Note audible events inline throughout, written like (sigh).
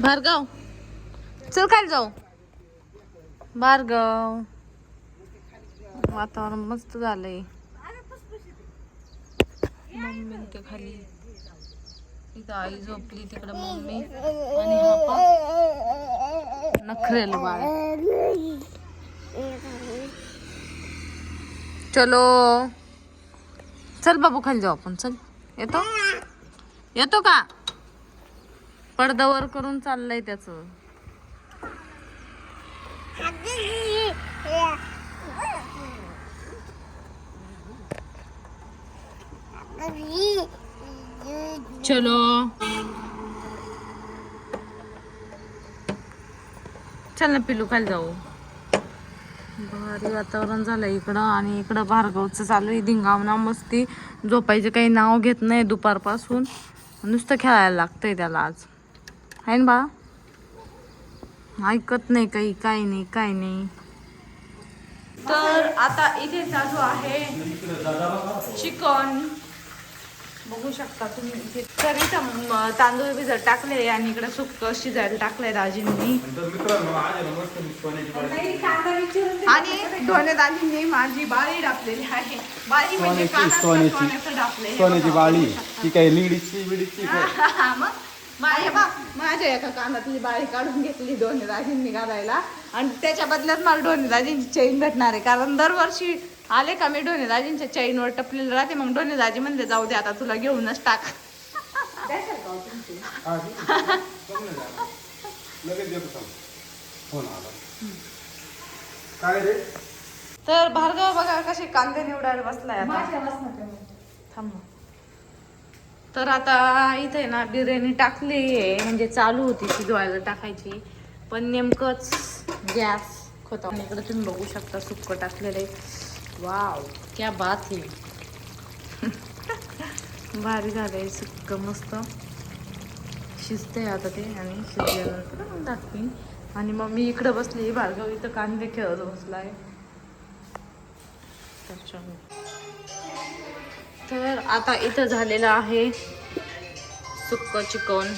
भार्गव चल खाली जाऊ. भार्गव वातावरण मस्त झालंय. मम्मी ते खाली. इथं आई झोपली तिकडं मम्मी आणि नखरेल बाळ. चलो. चल बाबू खाली जाऊ आपण चल. येतो? येतो का? पडदावर करून चाललंय त्याच. चलो. चल ना पिलू खाली जाऊ. भारी वातावरण झालं इकडं आणि इकडं भार्गवचं चालू आहे धिंगावना मस्ती. झोपायचं काही नाव घेत नाही दुपारपासून. नुसतं खेळायला लागतंय त्याला आज. आहे ना बा? ऐकत नाही काही काही नाही काही नाही. तर आता इथे चालू आहे. चिकन. बघू शकता तुम्ही इथे. तर इथं तांदूळ भिजत टाकले आणि इकडे सुक्क शिजायला टाकलंय दाजींनी. आणि धोने दाजींनी माझी बाळी डापलेली आहे. बाळी म्हणजे सोन्याची, बाळी. ती काय निगडीची (laughs) बिडीची मग माझ्या बा माझ्या एका कानातली बाळी काढून घेतली दोन्ही दाजींनी घालायला. आणि त्याच्या बदल्यात मला दोन्ही दाजींची चैन भेटणार आहे. कारण दरवर्षी आले का मी डोने दाजींच्या चैनवर टपलेलं राहते. मग डोने दाजी म्हणले जाऊ दे आता तुला घेऊनच टाक. हो ना आला. काय रे? तर भार्गव बघा कसे कांदे निवडायला बसलाय आता. थांब. तर आता इथे ना बिर्याणी टाकली आहे. म्हणजे चालू होती शिजवायला टाकायची. पण नेमकंच गॅस होता इकडे तुम्ही बघू शकता सुक्क टाकलेलं आहे. वाव क्या बात आहे. (laughs) भारी झालंय सुक्क मस्त. शिजते आता ते आणि शिजल्यानंतर मग टाकते. आणि मग मी इकडं बसली भार्गव इथं कांदे खेळत बसलाय. त्याच्यामुळे. तर आता इथं झालेलं आहे सुक्क चिकन.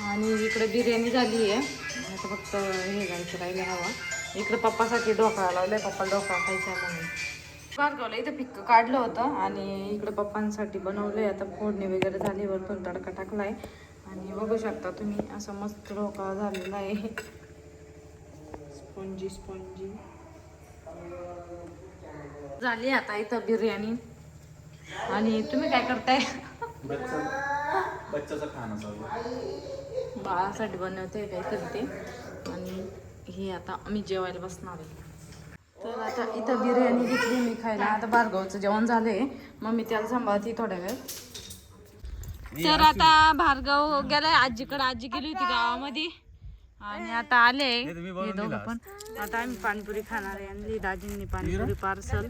आणि इकडे बिर्याणी झाली आहे आता फक्त हे जायचं राहिलं हवा. इकडे पप्पासाठी ढोकळा लावलाय. पप्पा ढोकळा खायचा म्हणून. भार्गवला इथं पिक्क काढलं होतं. आणि इकडे पप्पांसाठी बनवलंय. आता फोडणी वगैरे झाली वरतून तडका टाकलाय. आणि बघू शकता तुम्ही असं मस्त ढोकळा झालेला आहे. Spongy spongy. झाली आता इथं बिर्याणी. आणि तुम्ही काय करताय. बाळासाठी बनवते काय करते. आणि हे आता आम्ही जेवायला बसणार आहे. तर आता इथं बिर्याणी घेतली मी खायला. आता भार्गवचं जेवण झालंय. मग मी त्याला सांभाळते थोड्या वेळ. तर आता भार्गव गेलाय. आजीकडे आजी गेली होती गावामध्ये. आणि आता आले. हे दोघं पण. आता आम्ही पाणीपुरी खाणार आहे आणि दाजींनी पाणीपुरी पार्सल.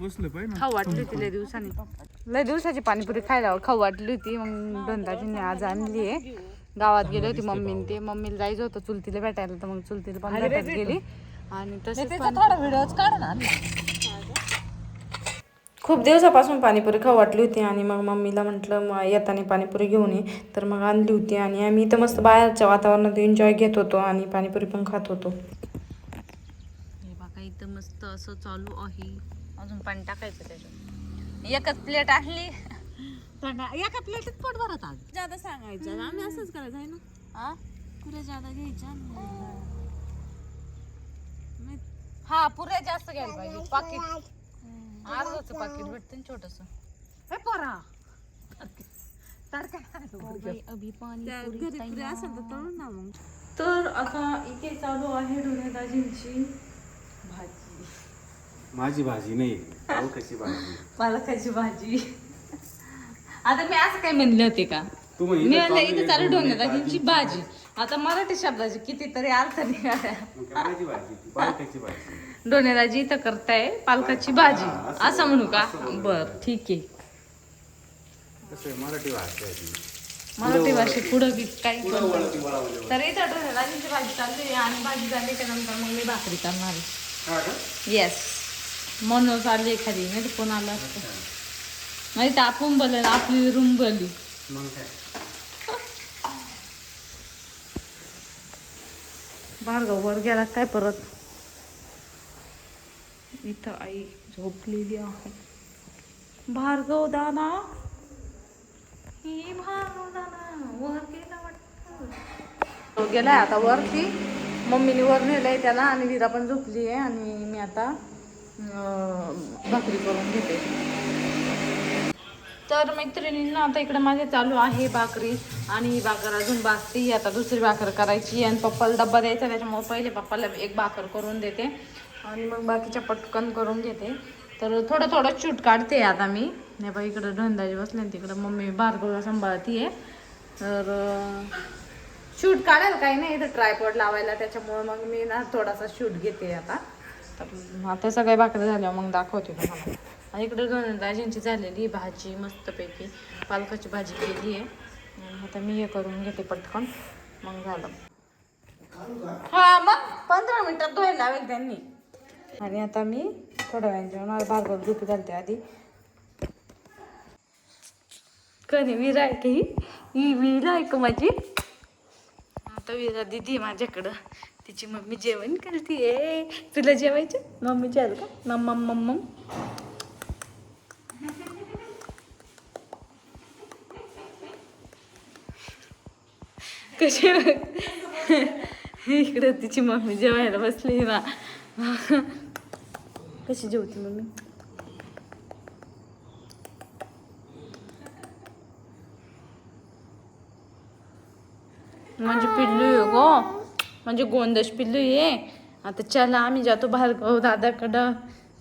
बसलं पाहिजे खाऊ वाटली होती लय दिवसांनी. (laughs) लय दिवसाची पाणीपुरी खायला खाऊ वाटली होती. मग दोनदाजींनी आज आणली आहे. गावात गेली होती मम्मीने ते. मम्मीला जायचं होतं चुलतीला भेटायला तर मग चुलतीला पण भेटायला गेली. आणि तसेच थोडा व्हिडिओच काढ ना खूप दिवसापासून पाणीपुरी खाऊ वाटली होती आणि मग मम्मीला म्हटलं मग येताना पाणीपुरी घेऊन ये. तर मग आणली होती आणि आम्ही इथं मस्त बाहेरच्या वातावरणात एन्जॉय घेत होतो आणि पाणीपुरी पण खात होतो. हे बघा इथं मस्त असं चालू आहे. अजून पाणी टाकायचं त्याच्यात. एकच प्लेट आणली. एका प्लेटीत पोट भरत आज. ज्यादा सांगायचं. आम्ही असंच करायचं आहे ना? आ? पुऱ्या ज्यादा घ्यायच्या हा पुऱ्या जास्त घ्यायला पाहिजे. पाकिट अर्धाचं पाकिट भेटतं ना छोटस. असेल तर आता इथे चालू आहे डोनेदाजींची भाजी. माझी भाजी नाही. पालकाची भाजी? पालकाची भाजी? आता मी असं काय म्हणले होते का? तू मी म्हणे म्हणलं इथे चालू डोनेदाजींची भाजी. आता मराठी शब्दाची कितीतरी अर्थ निघाल्या. माझी भाजी पालकाची भाजी? डोनेराजी इथं करताय पालकाची भाजी. असं म्हणू का? बर ठीक आहे. मराठी भाषा मराठी भाषेत पुढं काही तर इथं डोनेराजीची भाजी चालते आणि भाजी झाली की नंतर मग मी भाकरी करणार येस मनोज आली एखादी नाही कोण आलं असतं नाही तर आपण बोलले आपली रूम बोलली. मग काय? वर गेला काय परत? इथं आई झोपलेली आहे. भार्गव दादा ही भार्गव दादा वर गेला वाटतं. तो गेलाय आता वरती. मम्मीने वर नेलंय त्याला आणि विरा पण झोपली आहे आणि मी आता भाकरी करून घेते. तर मैत्रिणींना आता इकडं माझे चालू आहे भाकरी आणि भाकर अजून बाकी आता दुसरी भाकर करायची आणि पप्पाला डब्बा द्यायचा त्याच्यामुळे पहिले पप्पाला एक भाकर करून देते आणि मग बाकीच्या पटकन करून घेते. तर थोडं थोडं शूट काढते आता मी. नाही बा इकडं धंदाजी बसले तिकडं मम्मी भार्गवला सांभाळतीये. तर शूट काढायला काही नाही इथं ट्रायपॉड लावायला त्याच्यामुळे मग मी ना थोडासा शूट घेते आता. तर आता सगळे भाकरी झाल्यावर मग दाखवते तुम्हाला. आणि इकडे गणराजांची झालेली भाजी मस्तपैकी पालकाची भाजी केली आहे. आणि आता मी हे करून घेते पटकन. मग झालं. हा मग पंधरा मिनिटात धुवायला लावेल त्यांनी. आणि आता मी थोड्या वेळाने मला भागर झोपी घालते आधी. कधी विरा आहे ही? ही विरा आहे का माझी. आता विरा दिदी माझ्याकडं. तिची मम्मी जेवण करते तुला जेवायचं? मम्मी जेवाल का? मम्मा मम्म कशी इकडे तिची मम्मी जेवायला बसली ना कशी जेवती मम्मी? म्हणजे पिल्लू ये गो. म्हणजे गोंदश पिल्लू ये आता चला आम्ही जातो भार्गव दादाकडं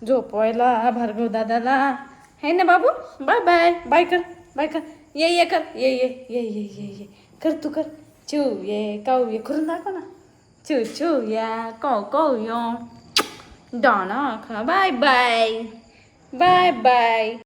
झोपवायला भार्गव दादाला. है ना बाबू? Bye bye. बाय कर बाय कर. ये ये कर. ये ये ये ये ये ये. कर तू कर. चू ये काऊ ये करून दाखव ना चू चू कौ कौ डॉना डाना खा बाय बाय बाय बाय